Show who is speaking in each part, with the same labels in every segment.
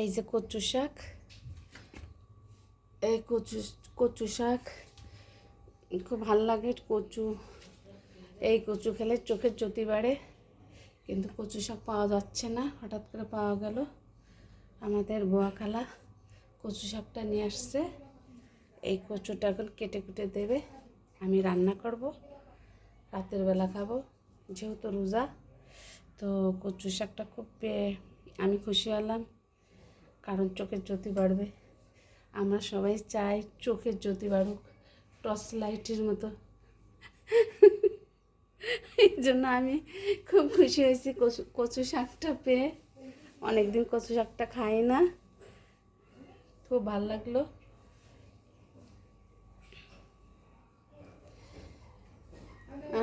Speaker 1: এই যে কচু শাক, এই কচু কচু শাক, খুব ভালো লাগে কচু, এই কচু খেলে চোখের জ্যোতি বাড়ে, কিন্তু কচু শাক পাওয়া যাচ্ছে না, হঠাৎ করে পাওয়া গেল। আমাদের বোয়া খালা কচু শাকটা নিয়ে আসছে, এই কচুটা এখন কেটে কুটে দেবে, আমি রান্না করব, রাতের বেলা খাব, যেহেতু রোজা, তো কচু শাকটা খুব আমি খুশি হলাম। কারণ চোখের জ্যোতি বাড়বে। আমরা সবাই চাই চোখের জ্যোতি বাড়ুক। টর্চ লাইটের মতো। এই জন্য আমি খুব খুশি হয়েছি কচু কচু শাকটা পেয়ে। অনেকদিন কচু শাকটা খাই না। খুব ভালো লাগল।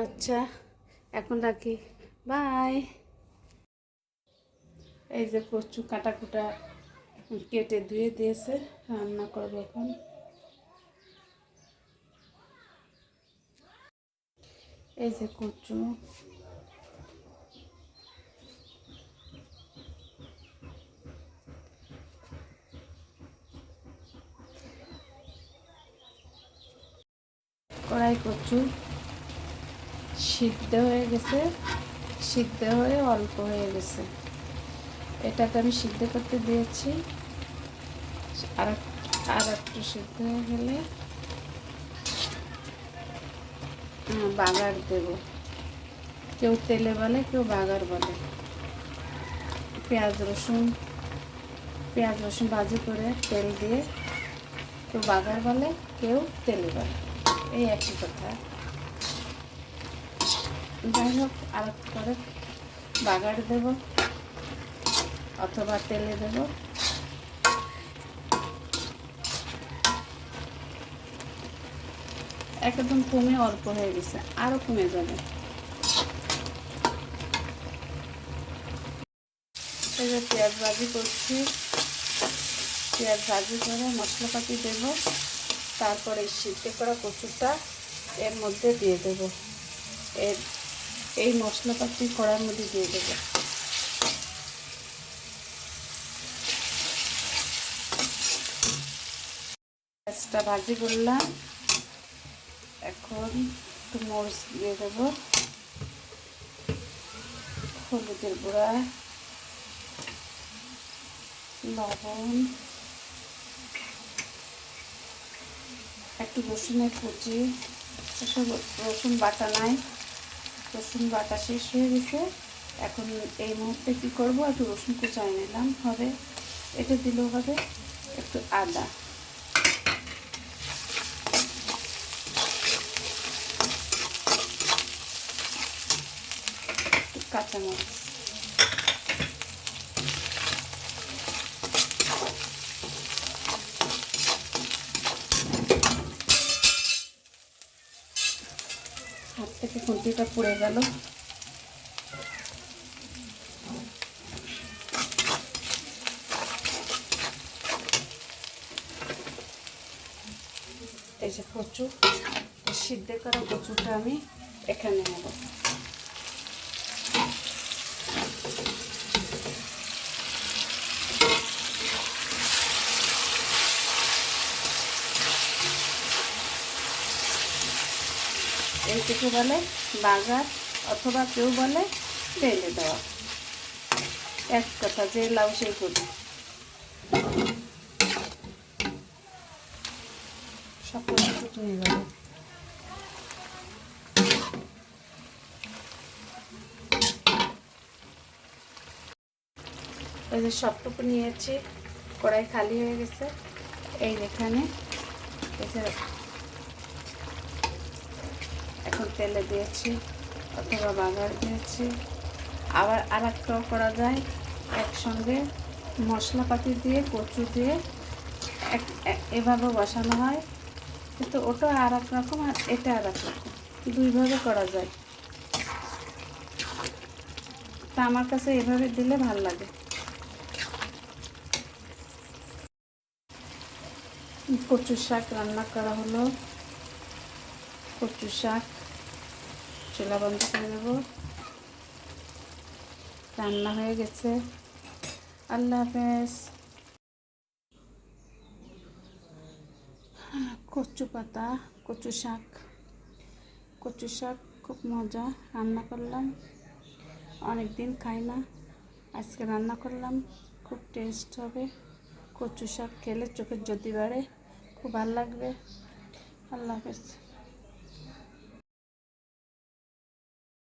Speaker 1: আচ্ছা এখন রাখি। বাই। এই যে কচু কাটা কুটা কেটে ধুয়ে দিয়েছে, রান্না করব এখন। এই যে কচু। কড়াই কচু সিদ্ধ হয়ে গেছে, সিদ্ধ হয়ে অল্প হয়ে গেছে। এটাকে আমি সিদ্ধ করতে দিয়েছি। আর আর একটু সিদ্ধ হয়ে গেলে বাগার দেব। কেউ তেলে বলে কেউ বাগার বলে পেঁয়াজ, রসুন পেঁয়াজ, রসুন ভাজি করে তেল দিয়ে কেউ বাগার বলে কেউ তেলে বলে এই একই কথা। যাই হোক, আর করে বাগার দেব। অথবা তেলে দেব। একদম কমে অল্প হয়ে গেছে আরও কমে যাবে। পেঁয়াজ ভাজি করছি। পেঁয়াজ ভাজি করে মশলাপাতি দেব। তারপরে সিদ্ধ করা কচুটা এর মধ্যে দিয়ে দেব। এর, এই মশলাপাতি কড়ার মধ্যে দিয়ে দেব। পেঁয়াজটা ভাজি করলাম। এখন একটু মরিচ দিয়ে দেব। হলুদের গুঁড়া, লবণ, একটু রসুনের কুচি এসব রসুন বাটা নাই। রসুন বাটা শেষ হয়ে গেছে। এখন এই মুহূর্তে কি করব? একটু রসুন কুচাই নিলাম হবে, এটা দিলেও হবে, একটু আদা। কাঁচামরিচ হাত থেকে খুন্তিটা পুড়ে গেল। এই যে কচু, সিদ্ধ করা কচুটা আমি এখানে নেব। এইটুকু বলে বাগার অথবা কেউ বলে তেলে দেওয়া। এক কথা, যে লাউ সেই করি এই যে সবটুকু নিয়েছি, কড়াই খালি হয়ে গেছে। এই এখানে যে এখন তেলে দিয়েছি, অথবা বাগার দিয়েছি। আবার আর একটাও করা যায়, একসঙ্গে মশলাপাতি দিয়ে, কচু দিয়ে, এক এভাবে বসানো হয়। কিন্তু ওটা আর এক রকম আর এটা আর এক রকম, দুইভাবে করা যায়। তা আমার কাছে এভাবে দিলে ভালো লাগে। কচুর শাক রান্না করা হলো। কচু শাক, চুলা বন্ধ করে দেব। রান্না হয়ে গেছে। আল্লাহ হাফেজ। কচু পাতা, কচু শাক। কচু শাক খুব মজা, রান্না করলাম। অনেক দিন খাই না, আজকে রান্না করলাম। খুব টেস্ট হবে। কচু শাক খেলে চোখের যদি বাড়ে, খুব ভালো লাগবে। আল্লাহ হাফেজ।